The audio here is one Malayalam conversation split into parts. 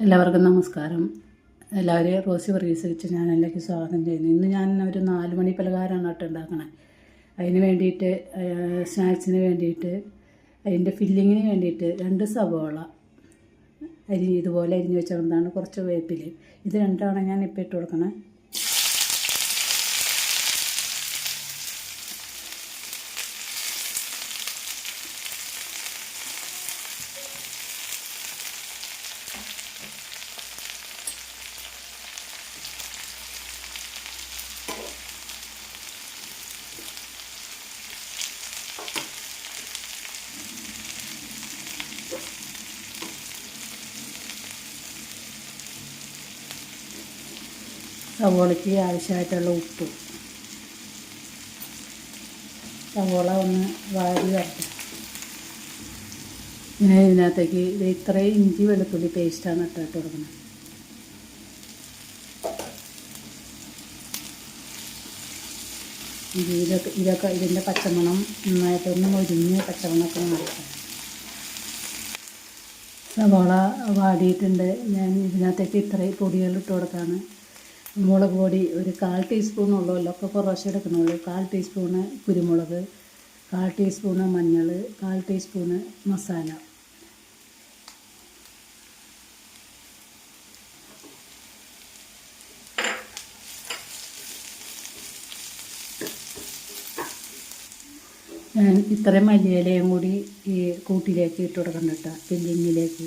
എല്ലാവർക്കും നമസ്കാരം. എല്ലാവരെയും റോസി വർഗീസ് വെച്ച് ഞാൻ എല്ലാവർക്കും സ്വാഗതം ചെയ്യുന്നു. ഇന്ന് ഞാൻ ഒരു നാല് മണി പലഹാരമാണ് കേട്ടോ ഉണ്ടാക്കണത് അതിന് വേണ്ടിയിട്ട് സ്നാക്സിന് വേണ്ടിയിട്ട് അതിന്റെ ഫില്ലിങ്ങിന് വേണ്ടിയിട്ട് രണ്ട് സവോള അരി ഇതുപോലെ അരിഞ്ഞ് വെച്ചതാണ് കുറച്ച് വേപ്പിൽ ഇത് രണ്ടാണ് ഞാൻ ഇപ്പോൾ ഇട്ട് കൊടുക്കണത് സവോളയ്ക്ക് ആവശ്യമായിട്ടുള്ള ഉപ്പ്. സവോള ഒന്ന് വാരി വരട്ടെ. പിന്നെ ഇതിനകത്തേക്ക് ഇത് ഇത്രയും ഇഞ്ചി വെളുത്തുള്ളി പേസ്റ്റാണ് ഇട്ടിട്ട് കൊടുക്കുന്നത് ഇത് ഇതൊക്കെ ഇതൊക്കെ ഇതിന്റെ പച്ചമണം നന്നായിട്ടൊന്ന് ഒരുങ്ങിയ പച്ചമണമൊക്കെ മാറട്ടെ സവോള വാടിയിട്ടുണ്ട്. ഞാൻ ഇതിനകത്തേക്ക് ഇത്രയും പൊടികൾ ഇട്ട് കൊടുത്താണ്. മുളക് പൊടി ഒരു കാൽ ടീസ്പൂൺ ഉള്ളൂ ഒക്കെ കുറച്ച് എടുക്കണുള്ളൂ. കാൽ ടീസ്പൂണ് കുരുമുളക് കാൽ ടീസ്പൂണ് മഞ്ഞൾ കാൽ ടീസ്പൂണ് മസാല. ഞാൻ ഇത്രയും മല്ലിയിലയും കൂടി ഈ കൂട്ടിലേക്ക് ഇട്ട് കൊടുക്കണം കേട്ടോ. ഫില്ലിങ്ങിലേക്ക്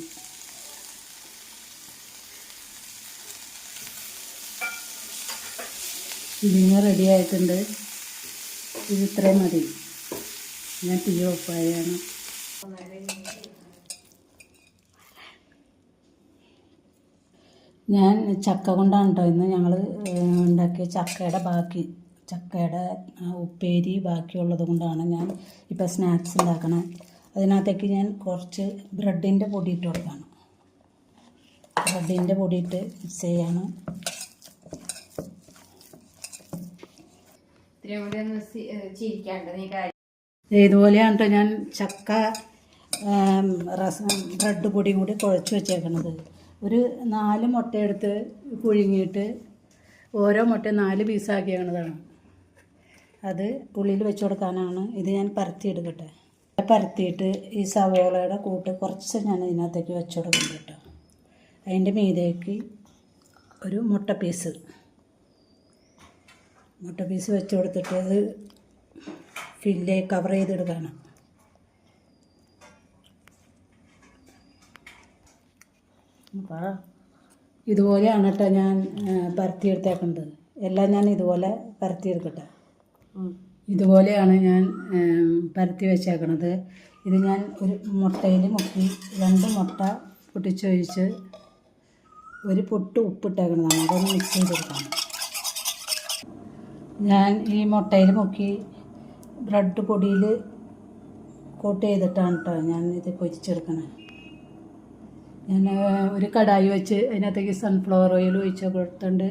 ഫില്ലിങ് റെഡി ആയിട്ടുണ്ട്. ഇത് ഇത്രയും മതി. ഞാൻ തീ ഓഫായാണ് ഞാൻ ചക്ക കൊണ്ടാണ് കേട്ടോ ഇന്ന് ഞങ്ങൾ ഉണ്ടാക്കിയ ചക്കയുടെ ബാക്കി ചക്കയുടെ ഉപ്പേരി ബാക്കിയുള്ളത് കൊണ്ടാണ് ഞാൻ ഇപ്പോൾ സ്നാക്സ് ഉണ്ടാക്കണത് അതിനകത്തേക്ക് ഞാൻ കുറച്ച് ബ്രെഡിന്റെ പൊടി ഇട്ട് കൊടുക്കുകയാണ് ബ്രെഡിന്റെ പൊടി ഇട്ട് മിക്സ് ചെയ്യാണ്. ചിരിക്കാണ്ട് നീ ഇതുപോലെയാണ് കേട്ടോ ഞാൻ ചക്ക രസം ബ്രെഡ് പൊടിയും കൂടി കുഴച്ച് വെച്ചേക്കണത്. ഒരു നാല് മുട്ടയെടുത്ത് പുഴുങ്ങിയിട്ട് ഓരോ മുട്ട നാല് പീസാക്കിയേക്കണതാണ് അത് ഉള്ളിൽ വെച്ച് കൊടുക്കാനാണ്. ഇത് ഞാൻ പരത്തിയെടുക്കട്ടെ പരത്തിയിട്ട് ഈ സവോളയുടെ കൂട്ട് കുറച്ച് ഞാൻ ഇതിനകത്തേക്ക് വെച്ച് കൊടുക്കുന്നുണ്ട് കേട്ടോ അതിന്റെ മീതേക്ക് ഒരു മുട്ട പീസ് മുട്ട പീസ് വെച്ച് കൊടുത്തിട്ട് അത് ഫില്ല് കവർ ചെയ്തെടുക്കണം. ഇതുപോലെയാണ് കേട്ടോ ഞാൻ പരത്തിയെടുത്തേക്കുന്നത്. എല്ലാം ഞാൻ ഇതുപോലെ പരത്തിയെടുക്കട്ടെ. ഇതുപോലെയാണ് ഞാൻ പരത്തി വെച്ചേക്കണത്. ഇത് ഞാൻ ഒരു മുട്ടയിൽ മുക്കി രണ്ട് മുട്ട പൊട്ടിച്ചൊഴിച്ച് ഒരു പൊട്ട് ഉപ്പിട്ടേക്കണതാണ്. അതൊന്ന് മിക്സ് ചെയ്തെടുക്കണം. ഞാൻ ഈ മുട്ടയിൽ മുക്കി ബ്രെഡ് പൊടിയിൽ കോട്ട് ചെയ്തിട്ടാണ് കേട്ടോ ഞാൻ ഇത് പൊരിച്ചെടുക്കണത് ഞാൻ ഒരു കടായി വെച്ച് അതിനകത്തേക്ക് സൺഫ്ലവർ ഓയിൽ ഒഴിച്ച് കൊടുത്തുണ്ട്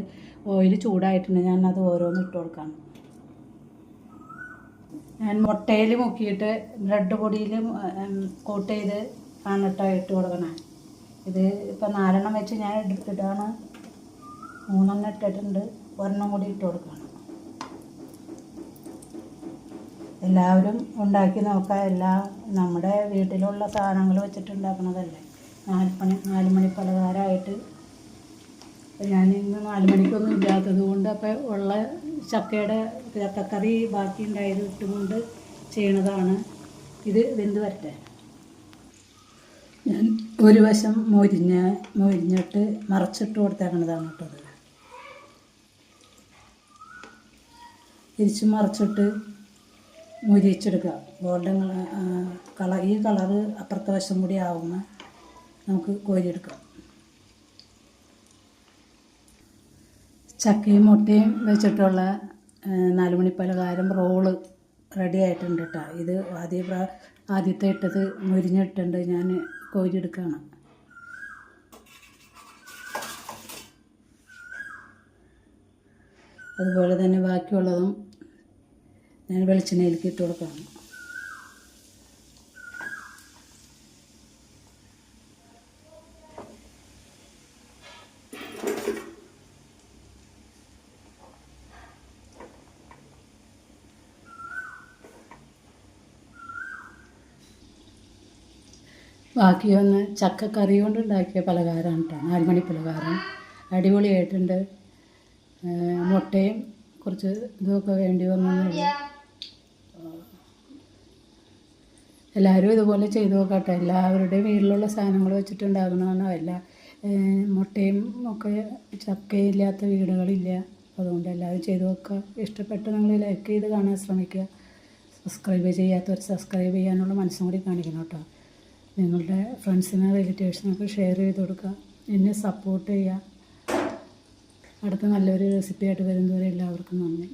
ഓയിൽ ചൂടായിട്ടുണ്ട്. ഞാൻ അത് ഓരോന്ന് ഇട്ട് കൊടുക്കാം. ഞാൻ മുട്ടയിൽ മുക്കിയിട്ട് ബ്രെഡ് പൊടിയിൽ കോട്ട് ചെയ്ത് ആണ് കേട്ടോ ഇട്ട് കൊടുക്കണേ. ഇത് ഇപ്പം നാലെണ്ണം വെച്ച് ഞാൻ എടുത്തിട്ടാണ് മൂന്നെണ്ണം ഇട്ടിട്ടുണ്ട്. ഒരെണ്ണം കൂടി ഇട്ട് കൊടുക്കണം. എല്ലാവരും ഉണ്ടാക്കി നോക്കാം എല്ലാ നമ്മുടെ വീട്ടിലുള്ള സാധനങ്ങൾ വെച്ചിട്ട് ഉണ്ടാക്കുന്നതല്ലേ നാല് മണി നാല് മണി പലഹാരമായിട്ട് ഞാൻ ഇന്ന് നാല് മണിക്കൊന്നും ഇല്ലാത്തത് കൊണ്ട് അപ്പോൾ ഉള്ള ചക്കയുടെ ചക്കക്കറി ബാക്കി ഉണ്ടായത് ഇട്ടുകൊണ്ട് ചെയ്യണതാണ്. ഇത് വെന്ത് വരട്ടെ. ഞാൻ ഒരു വശം മൊരിഞ്ഞ മൊരിഞ്ഞിട്ട് മറച്ചിട്ട് കൊടുത്തേക്കണതാണ് കേട്ടത് തിരിച്ച് മറിച്ചിട്ട് മുരിച്ചെടുക്കുക ഗോൾഡൻ കളർ ഈ കളറ് അപ്പുറത്തെ വശം കൂടി ആവുന്ന നമുക്ക് കോരിയെടുക്കാം. ചക്കയും മുട്ടയും വെച്ചിട്ടുള്ള നാലുമണി പലഹാരം റോൾ റെഡി ആയിട്ടുണ്ട് കേട്ടോ ഇത് ആദ്യ പ്രാ- ആദ്യത്തെ ഇട്ടത് മുരിഞ്ഞിട്ടുണ്ട്. ഞാൻ കോരിയെടുക്കുകയാണ്. അതുപോലെ തന്നെ ബാക്കിയുള്ളതും ഞാൻ വെളിച്ചെണ്ണയിലേക്ക് ഇട്ട് കൊടുക്കാം ബാക്കി ഒന്ന് ചക്ക കറി കൊണ്ട് ഉണ്ടാക്കിയ പലഹാരമാണ് കേട്ടോ. നാലുമണി പലഹാരം അടിപൊളിയായിട്ടുണ്ട്. മുട്ടയും കുറച്ച് ഇതൊക്കെ വേണ്ടി വന്നു. എല്ലാവരും ഇതുപോലെ ചെയ്തു നോക്കട്ടെ. എല്ലാവരുടെയും വീട്ടിലുള്ള സാധനങ്ങൾ വെച്ചിട്ടുണ്ടാകണമെന്നല്ല മുട്ടയും ഒക്കെ ചക്കയില്ലാത്ത വീടുകളില്ല. അതുകൊണ്ട് എല്ലാവരും ചെയ്തു നോക്കുക. ഇഷ്ടപ്പെട്ട് നിങ്ങൾ ലൈക്ക് ചെയ്ത് കാണാൻ ശ്രമിക്കുക. സബ്സ്ക്രൈബ് ചെയ്യാത്തവർ സബ്സ്ക്രൈബ് ചെയ്യാനുള്ള മനസ്സും കൂടി കാണിക്കണം കേട്ടോ. നിങ്ങളുടെ ഫ്രണ്ട്സിനും റിലേറ്റീവ്സിനൊക്കെ ഷെയർ ചെയ്ത് കൊടുക്കുക. എന്നെ സപ്പോർട്ട് ചെയ്യുക. അടുത്ത നല്ലൊരു റെസിപ്പിയായിട്ട് വരുന്നവരെ എല്ലാവർക്കും നന്ദി.